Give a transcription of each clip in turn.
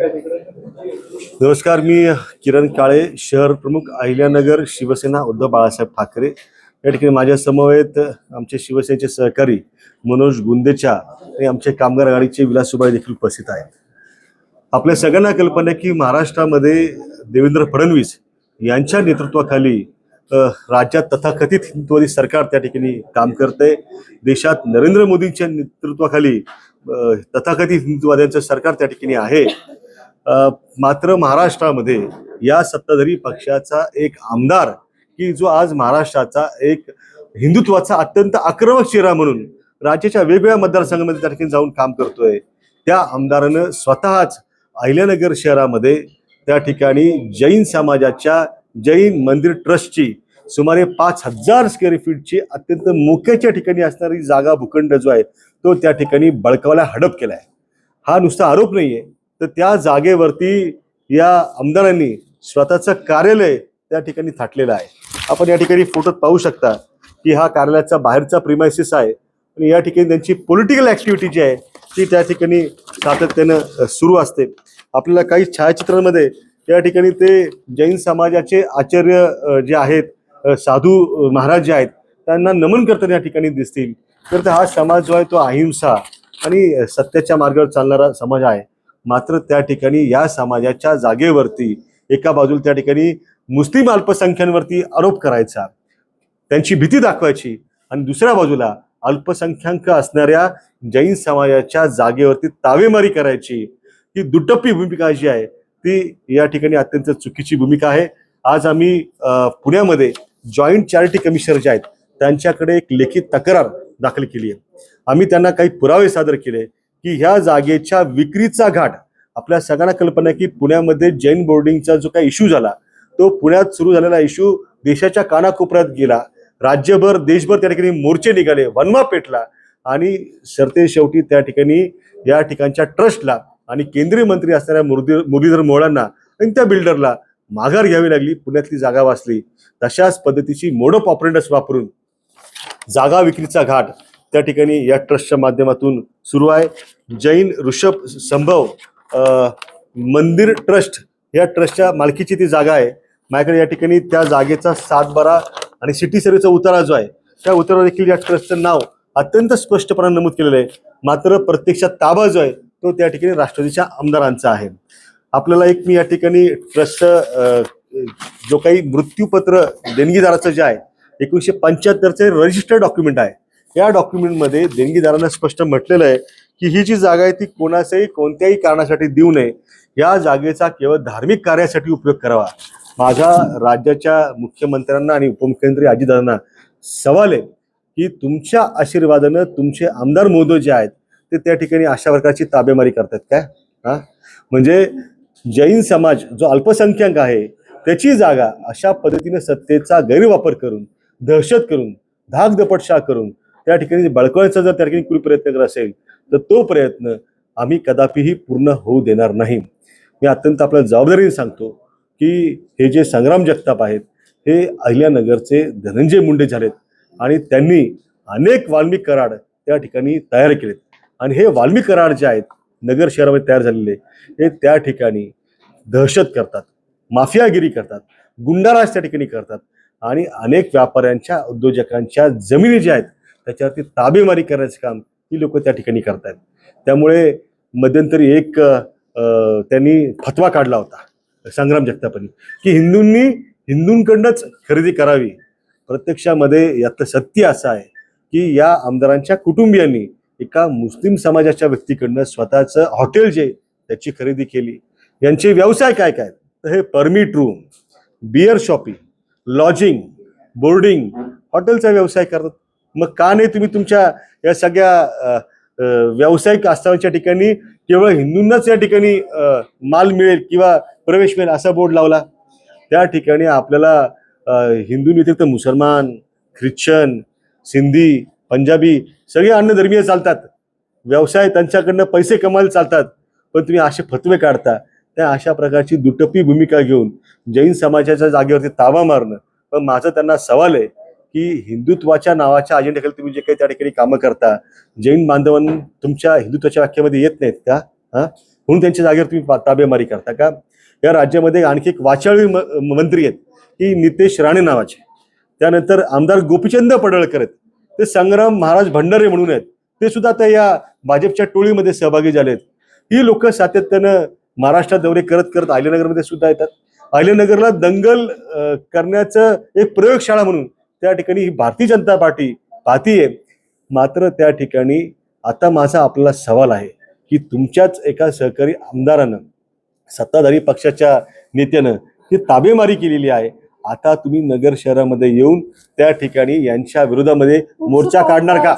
नमस्कार मी किरण काळे शहर प्रमुख अहिल्यानगर शिवसेना उद्धव बाळासाहेब ठाकरे. या ठिकाणी माझ्या समवेत आमचे शिवसेनेचे सहकारी मनोज गुंदेचा आणि आमचे कामगार आघाडीचे विलास सुबाई देखील उपस्थित आहेत. आपल्या सगळ्यांना कल्पना आहे की महाराष्ट्रामध्ये देवेंद्र फडणवीस यांच्या नेतृत्वाखाली राज्यात तथाकथित हिंदुत्ववादी सरकार त्या ठिकाणी काम करते देशात नरेंद्र मोदींच्या नेतृत्वाखाली तथाकथित हिंदुत्ववाद्यांचं सरकार त्या ठिकाणी आहे. मात्र महाराष्ट्रामध्ये या सत्ताधारी पक्षाचा एक आमदार की जो आज महाराष्ट्राचा एक हिंदुत्वाचा अत्यंत आक्रमक चेहरा म्हणून राज्याच्या वेगवेगळ्या मतदारसंघामध्ये त्या ठिकाणी जाऊन काम करतोय. त्या आमदारानं स्वतःच अहिल्यानगर शहरामध्ये त्या ठिकाणी जैन समाजाच्या जैन मंदिर ट्रस्टची सुमारे पाच हजार स्क्वेअर फीटची अत्यंत मोक्याच्या ठिकाणी असणारी जागा भूखंड जो आहे तो त्या ठिकाणी बळकावला हडप केलाय. हा नुसता आरोप नाहीये. तर त्या जागेवरती या आमदारांनी स्वतःचं कार्यालय त्या ठिकाणी थाटलेलं आहे. आपण या ठिकाणी फोटोत पाहू शकता की हा कार्यालयाचा बाहेरचा प्रिमायसिस आहे आणि या ठिकाणी त्यांची पॉलिटिकल ॲक्टिव्हिटी जी आहे ती त्या ठिकाणी सातत्यानं सुरू असते. आपल्याला काही छायाचित्रांमध्ये या ठिकाणी ते जैन समाजाचे आचार्य जे आहेत साधू महाराज जे आहेत त्यांना नमन करताना या ठिकाणी दिसतील. तर हा समाज जो आहे तो अहिंसा आणि सत्याच्या मार्गावर चालणारा समाज आहे. मात्र त्या ठिकाणी या समाजाच्या जागेवरती एका बाजूला त्या ठिकाणी मुस्लिम अल्पसंख्यांवरती आरोप करायचा त्यांची भीती दाखवायची आणि दुसऱ्या बाजूला अल्पसंख्याक असणाऱ्या जैन समाजाच्या जागेवरती तावेमारी करायची. ही दुटप्पी भूमिका जी आहे ती या ठिकाणी अत्यंत चुकीची भूमिका आहे. आज आम्ही पुण्यामध्ये जॉईंट चॅरिटी कमिशनर जे आहेत त्यांच्याकडे एक लेखी तक्रार दाखल केली आहे. आम्ही त्यांना काही पुरावे सादर केले. की ह्या जागेच्या विक्रीचा घाट आपल्या सगळ्यांना कल्पना आहे की पुण्यामध्ये जैन बोर्डिंगचा जो काही इश्यू झाला तो पुण्यात सुरू झालेला इश्यू देशाच्या कानाकोपऱ्यात गेला. राज्यभर देशभर त्या ठिकाणी मोर्चे निघाले वनवा पेटला आणि सरते शेवटी त्या ठिकाणी या ठिकाणच्या ट्रस्टला आणि केंद्रीय मंत्री असणाऱ्या मुरली मुरलीधर मोळांना आणि त्या बिल्डरला माघार घ्यावी लागली पुण्यातली जागा वाचली. तशाच पद्धतीची मोडप ऑपरेटर्स वापरून जागा विक्रीचा घाट त्या ठिकाणी या ट्रस्टच्या माध्यमातून सुरू आहे. जैन ऋषभ संभव मंदिर ट्रस्ट या ट्रस्टच्या मालकीची ती जागा आहे. माझ्याकडे या ठिकाणी त्या जागेचा सात बारा आणि सिटी सर्वेचा उतारा जो आहे त्या उतारा देखील या ट्रस्टचं नाव अत्यंत स्पष्टपणे नमूद केलेलं आहे. मात्र प्रत्यक्षात ताबा जो आहे तो त्या ठिकाणी राष्ट्रवादीच्या आमदारांचा आहे. आपल्याला एक मी या ठिकाणी ट्रस्ट जो काही मृत्यूपत्र देणगीदाराचं जे आहे एकोणीसशे पंच्याहत्तरचे रजिस्टर्ड डॉक्युमेंट आहे. या डॉक्युमेंटमध्ये देणगीदारांना स्पष्ट म्हटलेलं आहे की ही जी जागा आहे ती कोणाचाही कोणत्याही कारणासाठी देऊ नये. या जागेचा केवळ धार्मिक कार्यासाठी उपयोग करावा. माझा राज्याच्या मुख्यमंत्र्यांना आणि उपमुख्यमंत्री अजितदादांना सवाल आहे की तुमच्या आशीर्वादानं तुमचे आमदार मोदो जे आहेत ते त्या ठिकाणी अशा प्रकारची ताबेमारी करतात काय? हां? म्हणजे जैन समाज जो अल्पसंख्याक आहे त्याची जागा अशा पद्धतीने सत्तेचा गैरवापर करून दहशत करून धाकदपटशा करून त्या ठिकाणी बळकवायचा जर त्या ठिकाणी कुणी प्रयत्न करत असेल तर तो प्रयत्न आम्ही कदापिही पूर्ण होऊ देणार नाही. मी अत्यंत आपल्या जबाबदारीने सांगतो की हे जे संग्राम जगताप आहेत हे अहिल्यानगरचे धनंजय मुंडे झालेत आणि त्यांनी अनेक वाल्मिक कराड त्या ठिकाणी तयार केलेत. आणि हे वाल्मिक कराड जे आहेत नगर शहरामध्ये तयार झालेले हे त्या ठिकाणी दहशत करतात माफियागिरी करतात गुंडाराज त्या ठिकाणी करतात आणि अनेक व्यापाऱ्यांच्या उद्योजकांच्या जमिनी ज्या आहेत त्याच्यावरती ताबेमारी करण्याचं काम ही लोक त्या ठिकाणी करतात त्यामुळे मध्यंतरी एक त्यांनी फतवा काढला होता संग्राम जगतापणी की हिंदूंनी हिंदूंकडनंच खरेदी करावी. प्रत्यक्षामध्ये यातलं सत्य असं आहे की या आमदारांच्या कुटुंबियांनी एका मुस्लिम समाजाच्या व्यक्तीकडनं स्वतःचं हॉटेल जे त्याची खरेदी केली. यांचे व्यवसाय काय काय? तर हे permit room beer shopping lodging boarding हॉटेलचा व्यवसाय करतात. मग का नाही तुम्ही तुमच्या या सगळ्या व्यावसायिक आस्थानाच्या ठिकाणी केवळ हिंदूंनाच या ठिकाणी माल मिळेल किंवा प्रवेश मिळेल असा बोर्ड लावला? त्या ठिकाणी आपल्याला हिंदू व्यतिरिक्त मुसलमान ख्रिश्चन सिंधी पंजाबी सगळे अन्नधर्मीय चालतात. व्यवसाय त्यांच्याकडनं पैसे कमायला चालतात. पण तुम्ही असे फतवे काढता. त्या अशा प्रकारची दुटप्पी भूमिका घेऊन जैन समाजाच्या जागेवरती ताबा मारणं. पण माझं त्यांना सवाल आहे की हिंदुत्वाच्या नावाच्या अजेंड्याखाली तुम्ही जे काही त्या ठिकाणी कामं करता जैन बांधवांना तुमच्या हिंदुत्वाच्या व्याख्यामध्ये येत नाहीत का? हां? म्हणून त्यांच्या जागेवर तुम्ही ताबेमारी करता का? या राज्यामध्ये आणखी एक वाचाळी म- मंत्री आहेत की नितेश राणे नावाचे. त्यानंतर आमदार गोपीचंद पडळकर आहेत. ते संग्राम महाराज भंडारे म्हणून आहेत. ते सुद्धा आता या भाजपच्या टोळीमध्ये सहभागी झाले आहेत. ही लोक सातत्यानं महाराष्ट्रात दौरे करत करत अहिल्यानगरमध्ये सुद्धा येतात. अहिल्यानगरला दंगल करण्याचं एक प्रयोगशाळा म्हणून त्या ठिकाणी ही भारतीय जनता पार्टी पाहतीये. मात्र त्या ठिकाणी आता माझा आपल्याला सवाल आहे की तुमच्याच एका सहकारी आमदारानं सत्ताधारी पक्षाच्या नेत्यानं ही ताबेमारी केलेली आहे. आता तुम्ही नगर शहरामध्ये येऊन त्या ठिकाणी यांच्या विरोधामध्ये मोर्चा काढणार का?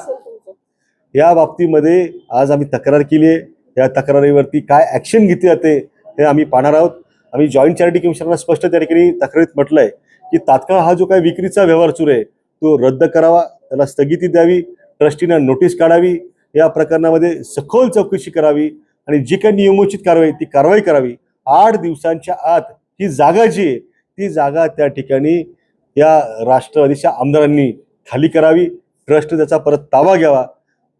या बाबतीमध्ये आज आम्ही तक्रार केली आहे. या तक्रारीवरती काय ऍक्शन घेतली जाते हे आम्ही पाहणार आहोत. आम्ही जॉईंट चॅरिटी कमिशनरला स्पष्ट त्या ठिकाणी तक्रारीत म्हटलंय. की तात्काळ हा जो काही विक्रीचा व्यवहार सुरू आहे तो रद्द करावा त्याला स्थगिती द्यावी ट्रस्टीनं नोटीस काढावी या प्रकरणामध्ये सखोल चौकशी करावी आणि जी काही नियमोचित कारवाई ती कारवाई करावी. आठ दिवसांच्या आत ही जागा जी आहे ती जागा त्या ठिकाणी या राष्ट्रवादीच्या आमदारांनी खाली करावी. ट्रस्ट त्याचा परत ताबा घ्यावा.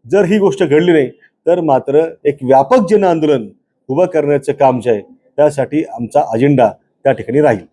जर ही गोष्ट घडली नाही तर मात्र एक व्यापक जन आंदोलन उभं करण्याचं काम जे आहे त्यासाठी आमचा अजेंडा त्या ठिकाणी राहील.